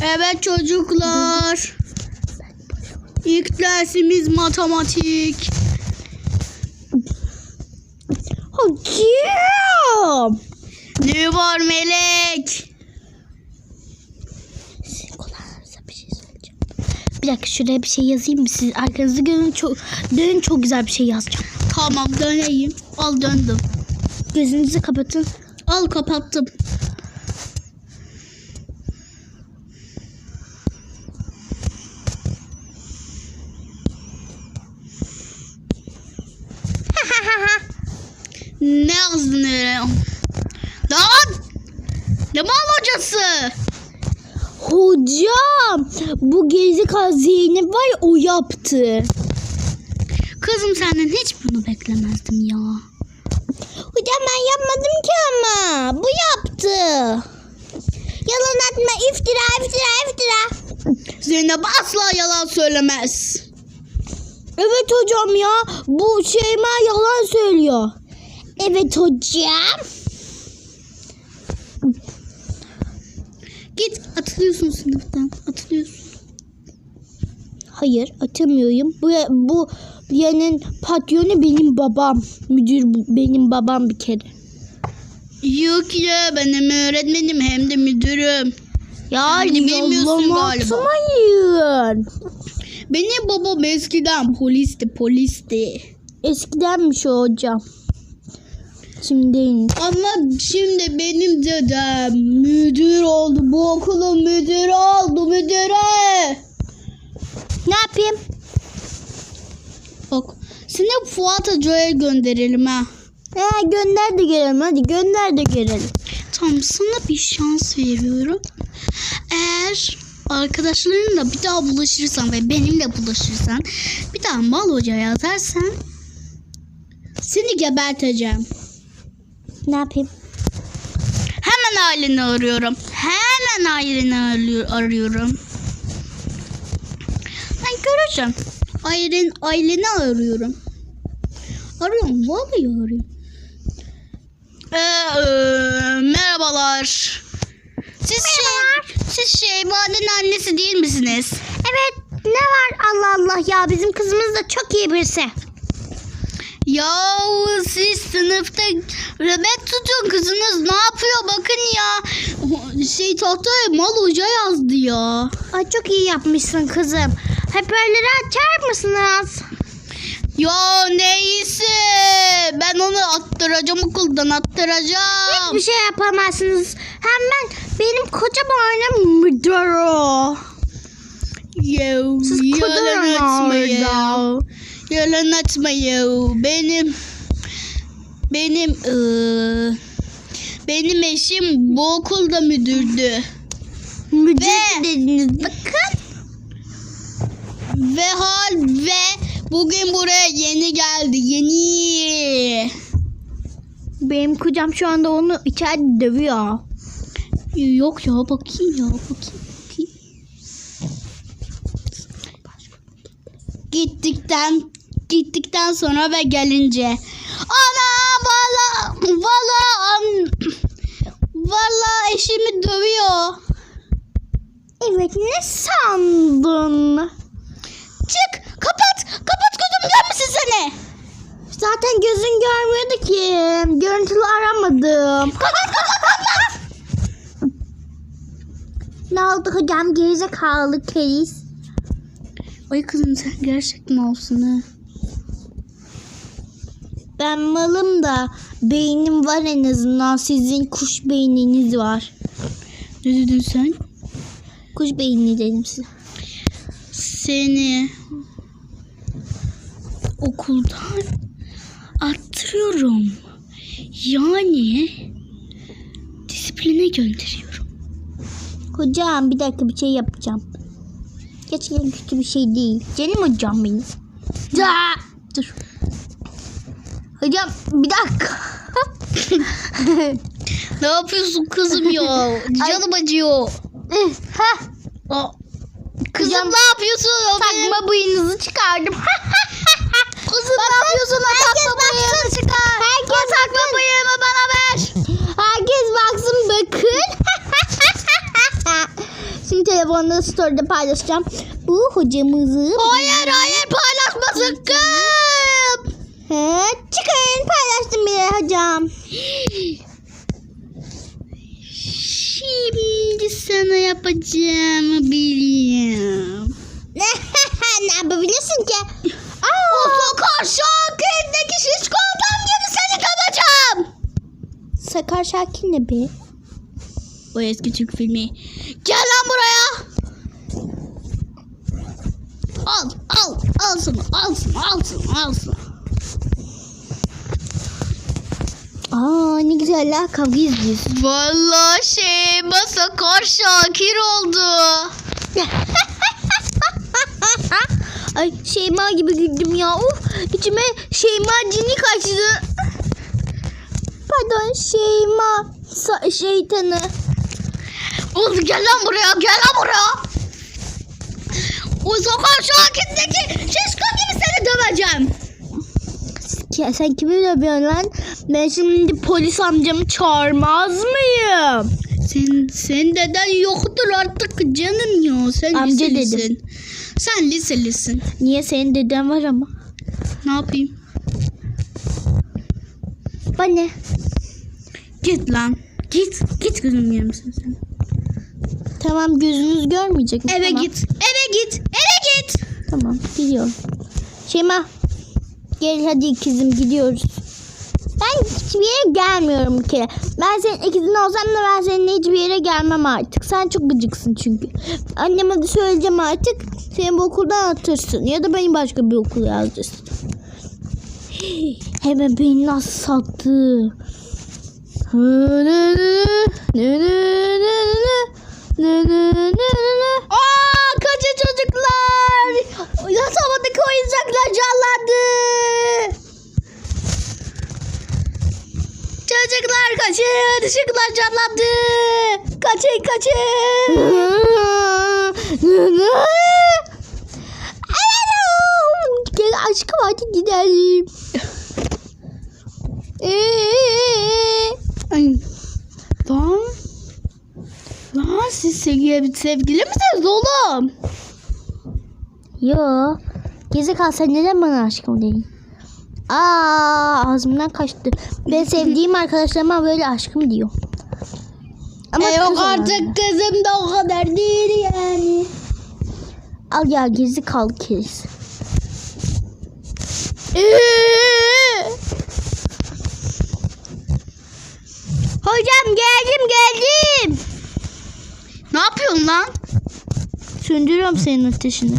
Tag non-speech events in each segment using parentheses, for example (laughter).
Evet çocuklar. İlk dersimiz matematik. Hocam. Ne var Melek? Sizin kulağınıza bir şey söyleyeceğim. Bir dakika şuraya bir şey yazayım mı? Siz arkanızı dönün çok, dönün çok güzel bir şey yazacağım. Tamam döneyim. Al döndüm. Gözünüzü kapatın. Al kapattım. Öyle? Lan! Ne mal hocası? Hocam bu gerizekalı Zeynep var ya o yaptı. Kızım senden hiç bunu beklemezdim ya. Hocam ben yapmadım ki ama. Bu yaptı. Yalan atma iftira iftira iftira. Zeynep asla yalan söylemez. Evet hocam ya. Bu Şeyma yalan söylüyor. Evet hocam. Git atılıyorsun sınıftan. Atılıyorsun. Hayır atamıyorum. Bu bu yerin patronu benim babam. Müdür bu- benim babam bir kere. Yok ya benim öğretmenim hem de müdürüm. Ya Beni bilmiyorsun galiba. atmayın. Benim babam eskiden polisti polisti. Eskidenmiş o hocam. Şimdi değil. Ama şimdi benim dedem müdür oldu. Bu okulun müdürü oldu müdüre. Ne yapayım? Bak seni Fuat Hoca'ya gönderelim ha. He gönder de gelelim hadi gönder de gelelim. Tamam sana bir şans veriyorum. Eğer arkadaşlarınla bir daha bulaşırsan ve benimle bulaşırsan bir daha mal hoca yazarsan seni geberteceğim. Ne yapayım? Hemen aileni arıyorum. Hemen aileni arıyor- arıyorum. Ben göreceğim. Ailen, aileni arıyorum. Arıyorum. Vallahi arıyorum. Ee, e, merhabalar. Siz şey, siz Şeyma'nın annesi değil misiniz? Evet ne var Allah Allah ya bizim kızımız da çok iyi birisi. Ya siz sınıfta röbet tutun kızınız ne yapıyor bakın ya. Şey tahtaya mal hoca yazdı ya. Ay çok iyi yapmışsın kızım. Hoparlörü açar mısınız? Ya neyse ben onu attıracağım okuldan attıracağım. Hiçbir şey yapamazsınız. Hemen benim kocaman müdür o. Siz orada. ya. Yalan atma ya. Benim benim ıı, benim eşim bu okulda müdürdü. Müdür Ve- dediniz bakın. Ve hal ve bugün buraya yeni geldi. Yeni. Benim kocam şu anda onu içeride dövüyor. Yok ya bakayım ya bakayım. Gittikten gittikten sonra ve gelince ana valla valla valla eşimi dövüyor. Evet ne sandın? Çık kapat kapat gözüm görmesin seni. Zaten gözün görmüyordu ki. Görüntülü aramadım. (laughs) Kapat kapat kapat. Ne oldu hocam gerizekalı keris? Ay kızım sen gerçekten olsun ha. Ben malım da beynim var en azından. Sizin kuş beyniniz var. Ne dedin sen? Kuş beyni dedim size. Seni okuldan attırıyorum. Yani disipline gönderiyorum. Hocam bir dakika bir şey yapacağım. Gerçekten kötü bir şey değil. Canım hocam benim. Da. Dur. Hocam bir dakika. (laughs) Ne yapıyorsun kızım ya? Canım acıyor. Heh, Aa, Kızım Hocam, ne yapıyorsun? Takma bıyığınızı çıkardım. Kızım ne yapıyorsun? Takma bıyığını çıkar. Herkes o takma bıyığını bana ver. Herkes baksın bakın. Şimdi telefonda story'de paylaşacağım. Bu hocamızı... Hayır hayır paylaşma sakın. He, çıkın paylaştım bile hocam. Şimdi sana yapacağımı biliyorum. ne (laughs) yapabilirsin ki? O sokar şarkındaki şişko adam gibi seni döveceğim. Sakar Şakir ne be? O eski Türk filmi. Gel lan buraya. Al al al şunu al şunu al şunu al şunu. Aa ne güzel la kavga izliyoruz. Vallahi şey Masakar Şakir oldu. (laughs) Ay Şeyma gibi güldüm ya. Uf içime Şeyma cini kaçtı. Pardon Şeyma sa- şeytanı. Oğlum gel lan buraya gel lan buraya. O Sakar Şakir'deki şişko gibi seni döveceğim. Ya sen kimi dövüyorsun lan? Ben şimdi polis amcamı çağırmaz mıyım? Sen, sen deden yoktur artık canım ya. Sen Amca liselisin. dedim. Sen liselisin. Niye senin deden var ama? Ne yapayım? Bana? Git lan. Git. Git gözüm yerimsin sen. Tamam gözünüz görmeyecek mi? Eve Tamam. git. Eve git. Eve git. Tamam gidiyorum. Şeyma gel hadi ikizim gidiyoruz. Ben hiçbir yere gelmiyorum bir kere. Ben senin ikizin olsam da ben seninle hiçbir yere gelmem artık. Sen çok gıcıksın çünkü. Anneme de söyleyeceğim artık. Seni bu okuldan atırsın. Ya da beni başka bir okula yazdırsın. Hemen beni nasıl sattı. Aa kaçın çocuklar. Yasamadaki oyuncaklar canlandı. Çocuklar kaçın. Işıklar canlandı. Kaçın kaçın. Gel aşkım hadi gidelim. Ay. Lan. Lan siz sevgili, sevgili misiniz oğlum? Yo. Gezi kal sen neden bana aşkım değil? Aa ağzımdan kaçtı. Ben (laughs) sevdiğim arkadaşlarıma böyle aşkım diyor. Ama e yok kız artık kızım da o kadar değil yani. Al ya gezi kal kez. (laughs) Hocam geldim geldim. Ne yapıyorsun lan? Söndürüyorum senin ateşini.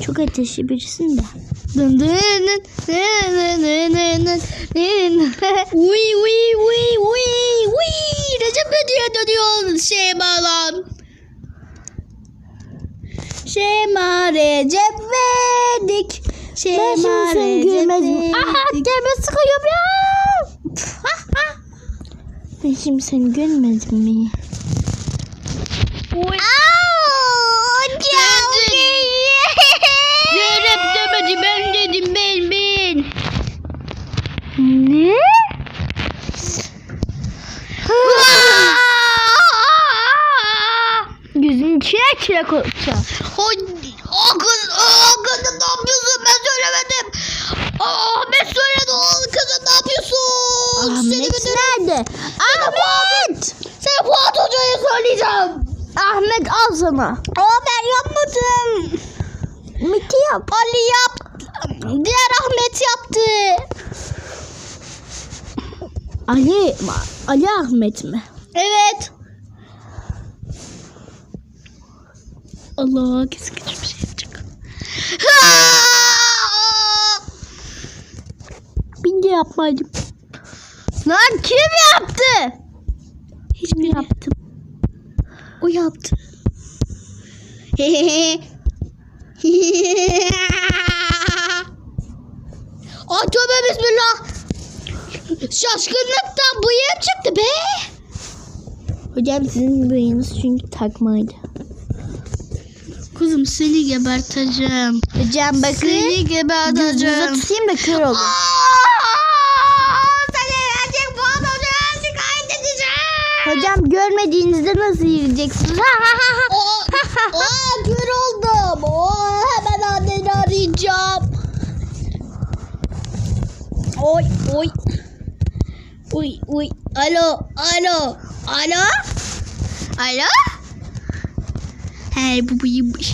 Çok ateşli birisin de. Uy uy uy uy uy. Recep Ödü'ye dönüyor Şeyma'lan. Şeyma Recep Vedik. Şeyma ben şimdi seni görmez miyim? Aha derbe sıkıyorum ya. Ah, ah. ben şimdi seni görmez miyim? Uy. Ahmet al sana. Aa ben yapmadım. Miti yap. Ali yap. Diğer Ahmet yaptı. Ali, Ali Ahmet mi? Evet. Allah kesin kötü bir şey yapacak. Ben de yapmadım. Lan kim yaptı? Hiçbir yaptım. O yaptı. (laughs) Ay tövbe bismillah. Şaşkınlıktan bıyığım çıktı be. Hocam sizin bıyığınız çünkü takmaydı. Kızım seni geberteceğim. Hocam bakın. Seni geberteceğim. tutayım da kör olun. Hocam görmediğinizde nasıl yiyeceksiniz? Aa, kör oldum. Oo, hemen anneni arayacağım. Oy oy. Uy uy. Alo alo. Alo. Alo. He bu buymuş.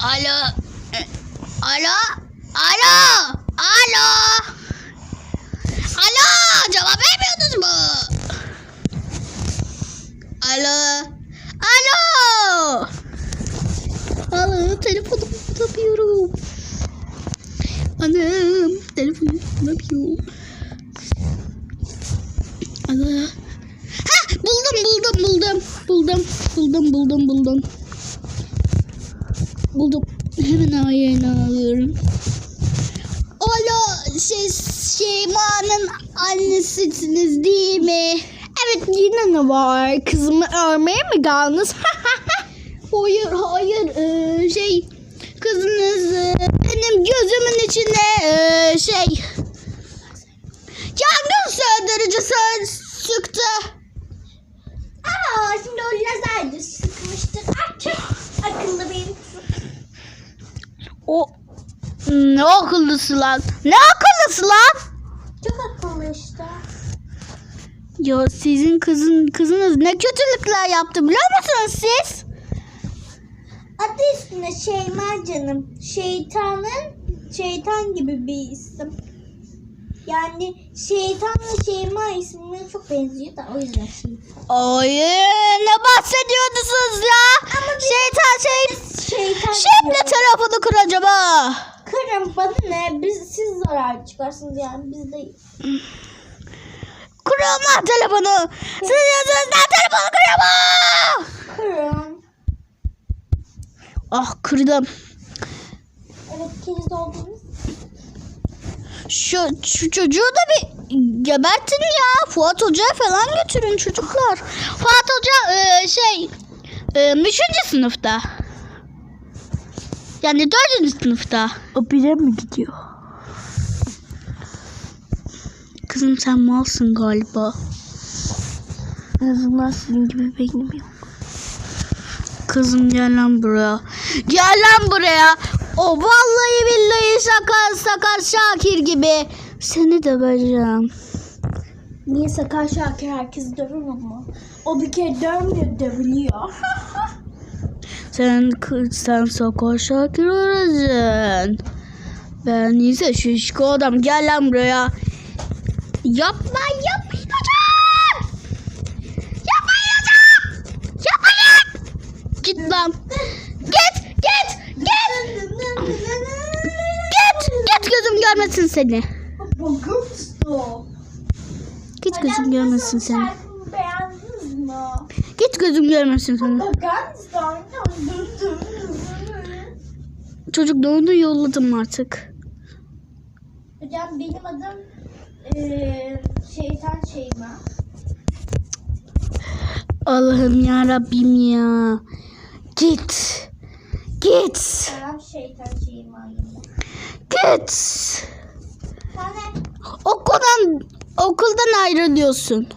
Alo. E, Alo. Alo. Alo. Alo. Cevap vermiyordunuz mu? Alo. Alo. Alo telefonu bulamıyorum. Anam telefonu bulamıyorum. Alo. Ha buldum buldum buldum. Buldum buldum buldum buldum. Buldum. Hemen ayağını alıyorum. Alo şey Şeyma'nın annesisiniz değil mi? Evet yine ne var? Kızımı örmeye mi kaldınız? (laughs) Hayır hayır ee, şey kızınız ee, benim gözümün içine ee, şey yangın söndürücü sö- sıktı. Aa şimdi o lazerdi çok akıllı benim. O ne akıllısı lan? Ne akıllısı lan? Çok akıllı işte. Ya sizin kızın kızınız ne kötülükler yaptı biliyor musunuz siz? Adı üstünde Şeyma canım. Şeytanın şeytan gibi bir isim. Yani şeytanla Şeyma ismine çok benziyor da o yüzden şeytan. Ay ne bahsediyorsunuz ya? Şeytan şey Şeytan diyor. telefonu kıracağım ha. Kırın bana ne? Biz, siz zarar çıkarsınız yani biz de. Lan telefonu. Siz yüzünüzden telefonu kırıyorum. Kırın. Ah kırdım. Evet ikiniz de oldunuz. Şu, şu çocuğu da bir gebertin ya. Fuat Hoca'ya falan götürün çocuklar. Fuat Hoca e, şey e, üçüncü sınıfta. Yani dördüncü sınıfta. O bire mi gidiyor? Kızım sen malsın galiba. En azından sizin gibi beynim yok. Kızım gel lan buraya. Gel lan buraya. O vallahi billahi sakar sakar Şakir gibi. Seni de vereceğim. Niye Sakar Şakir herkes dövür ama? O bir kere dövmüyor, dövülüyor. (laughs) Sen sen sakar Şakir olacaksın. Ben ise şişko adam gel lan buraya. Yapma yapmayacağım. Yapmayacağım. Yapmayın. Git lan. Git git git. Git git gözüm görmesin seni. Git gözüm görmesin seni. Git gözüm görmesin seni. Çocuk doğdu yolladım artık. Hocam benim adım eee şeytan Şeyma. Allah'ım ya Rabbim ya. Git. Git. Ben şeytan Şeyma'yım. Git. De Okuldan okuldan ayrılıyorsun.